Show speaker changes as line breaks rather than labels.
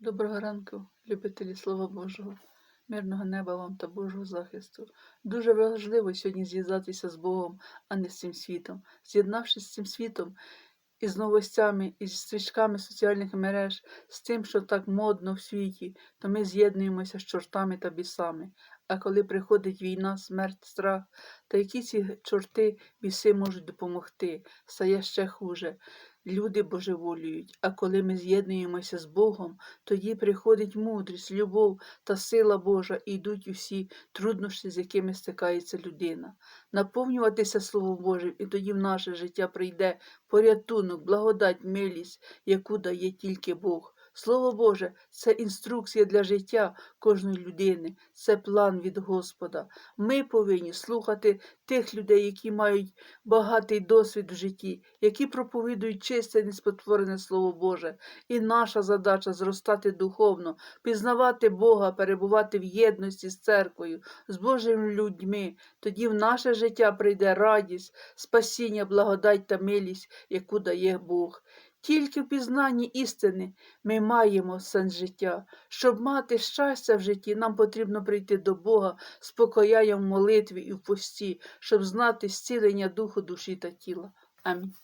Доброго ранку, любителі Слова Божого, мирного неба вам та Божого захисту. Дуже важливо сьогодні з'єднатися з Богом, а не з цим світом. З'єднавшись з цим світом із новостями, із стрічками соціальних мереж, з тим, що так модно в світі, то ми з'єднуємося з чортами та бісами. А коли приходить війна, смерть, страх, та які ці чорти, біси можуть допомогти, стає ще хуже. Люди божеволюють, а коли ми з'єднуємося з Богом, тоді приходить мудрість, любов та сила Божа і йдуть усі труднощі, з якими стикається людина. Наповнюватися Словом Божим, і тоді в наше життя прийде порятунок, благодать, милість, яку дає тільки Бог. Слово Боже це інструкція для життя кожної людини, це план від Господа. Ми повинні слухати тих людей, які мають багатий досвід в житті, які проповідують чисте, неспотворене Слово Боже. І наша задача зростати духовно, пізнавати Бога, перебувати в єдності з церквою, з Божими людьми. Тоді в наше життя прийде радість, спасіння, благодать та милість, яку дає Бог. Тільки в пізнанні істини ми маємо сенс життя. Щоб мати щастя в житті, нам потрібно прийти до Бога з покаянням в молитві і в пості, щоб знати зцілення духу, душі та тіла. Амінь.